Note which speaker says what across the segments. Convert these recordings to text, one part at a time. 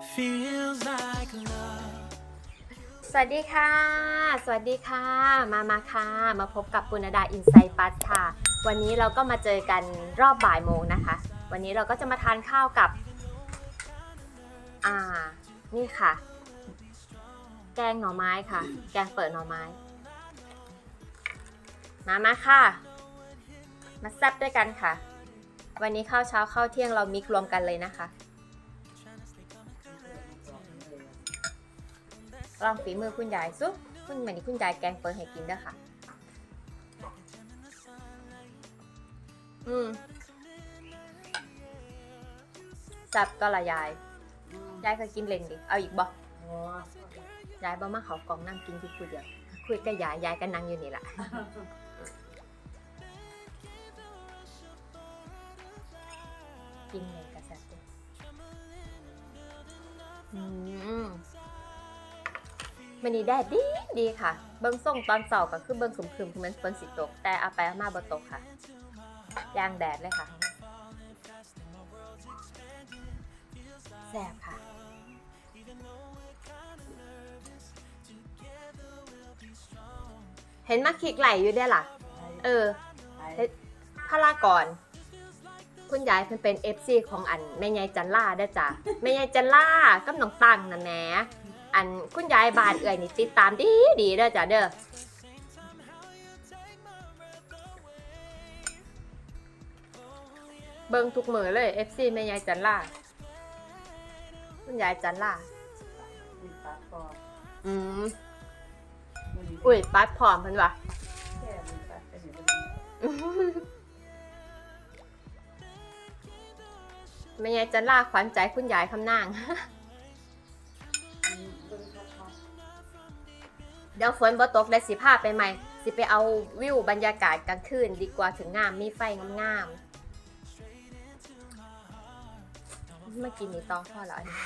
Speaker 1: Feels like love สวัสดีค่ะ สวัสดีค่ะ มามาค่ะ มาพบกับปุณดาอินไซปัสค่ะ วันนี้เราก็มาเจอกันรอบบ่ายโมงนะคะ วันนี้เราก็จะมาทานข้าวกับ อ่า นี่ค่ะ แกงหน่อไม้ค่ะ แกงเปิดหน่อไม้ มามาค่ะ มาแซ่บด้วยกันค่ะ วันนี้ข้าวเช้าข้าวเที่ยงเรามิกรวมกันเลยนะคะ ลองฝีมือคุณยายซุคุณเหมือนที่คุณยายแกงเปิดให้กินด้อค่ะ อืมจับก็ละยาย ยายเคยกินเล่นดิ เอาอีกบ่ยายบ่มาเขากล่องนั่งกินที่คุยเดียว คุยกับยาย ยายก็นั่งอยู่นี่แหละกินเลยกระแซบออืม มันนี่แดดดีดีค่ะ เบิ้งส่งตอนเสาร์ก็คือเบิ้งครึมๆคือมันฝนสิตก แต่เอาไปเอามาบ่ตกค่ะยางแดดเลยค่ะแซ่บค่ะ เห็นมาคลิกไหลอยู่เด้อล่ะ เออพารากรคุณยายเพิ่นเป็น FC ของอันแม่ยายจันล่าเด้อจ้ะแม่ยายจันล่ากับน้องตังนะแหม อันคุณยายบานเอ่ยนี่ติดตามดีดีเด้อจ้ะเด้อเบิ่งทุกมือเลย FC แม่ยายจันล่าคุณยายจันล่าอืมอุ้ยปัดพร้อมเพิ่นว่ะแม่ยายจันล่าขวัญใจคุณยายคำนาง เดี๋ยวฝนบ่ตกได้สิพาไปใหม่ สิไปเอาวิวบรรยากาศกลางคืนดีกว่าถึงงามมีไฟงามๆมากินนี่ต้องพอแล้วอันนี้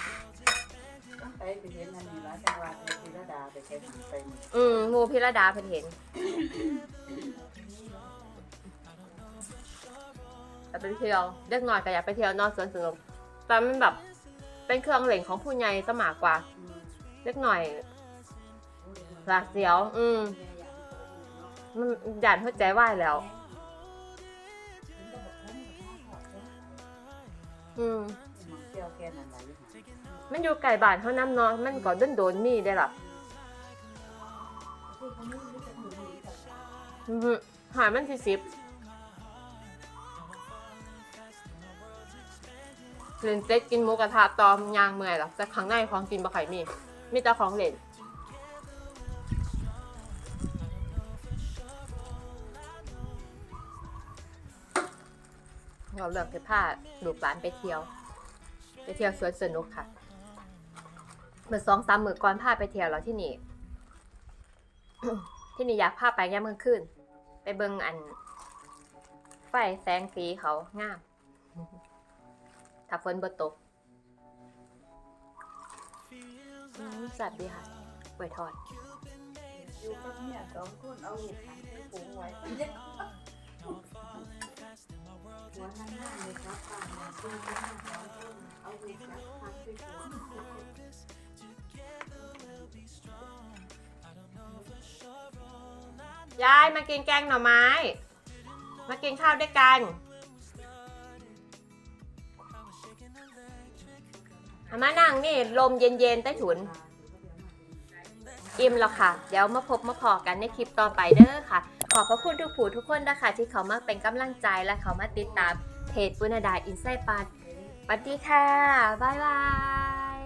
Speaker 2: ไปไปเห็นอันนี้ละจังหวัดพิรดาไปแค่หันไปนี่
Speaker 1: อืมหมูพิรดาเพิ่นเห็นแต่ไปเที่ยวเด็กน้อยก็อยากไปเที่ยวนอกสวนสนุกแต่มันแบบเป็นเครื่องเล่นของผู้ใหญ่ซะมากกว่า
Speaker 2: อืม
Speaker 1: เล็กหน่อย หลากเสียว อืมมันหยาดหัวใจไหวายแล้ว อืม
Speaker 2: มันเที่ยวแค่นั้นแหละอยู่หั่น
Speaker 1: มันอยู่ไก่บ้านเท่านั้นเนาะมันก็โดนโดนๆมีได้หรออือหือหายมันที่สิบเล่นเซ็ตกินหมูกระทะตอมยางเมื่อยหรอกแต่ข้างในของกินบะไข่มี มีแต่ของเล่น เราเลือกจะพาลูกหลานไปเที่ยว ไปเที่ยวสวนสนุกค่ะเมื่อสองสามมือก่อนพาไปเที่ยวแล้วที่นี่ ที่นี่อยากพาไปย่ามกลางคืนไปเบิ่งอัน ไฟแสงสีเขางาม ถ้าฝนบ่ตกอืมแซ่บดีค่ะกล้วทอด
Speaker 2: อยู่กับเมียสองคนเอาเห็ดขันไปปลูกไว้ หัวนั่งนั่งเลยครับป้ามาซื้อมาสองคนเอาเห็ดขันขันไปปลูก
Speaker 1: ยายมากินแกงหน่อไม้ มากินข้าวด้วยกันเอามานั่งนี่ลมเย็นๆใต้ถุน อิ่มแล้วค่ะ เดี๋ยวมาพบมาพอกันในคลิปต่อไปเด้อค่ะ อบพระคุณทุกผู้ทุกคนนะคะ ที่เขามาเป็นกำลังใจและเขามาติดตามเพจปุณดาอินไซปันสวัสดีค่ะ บ๊ายบาย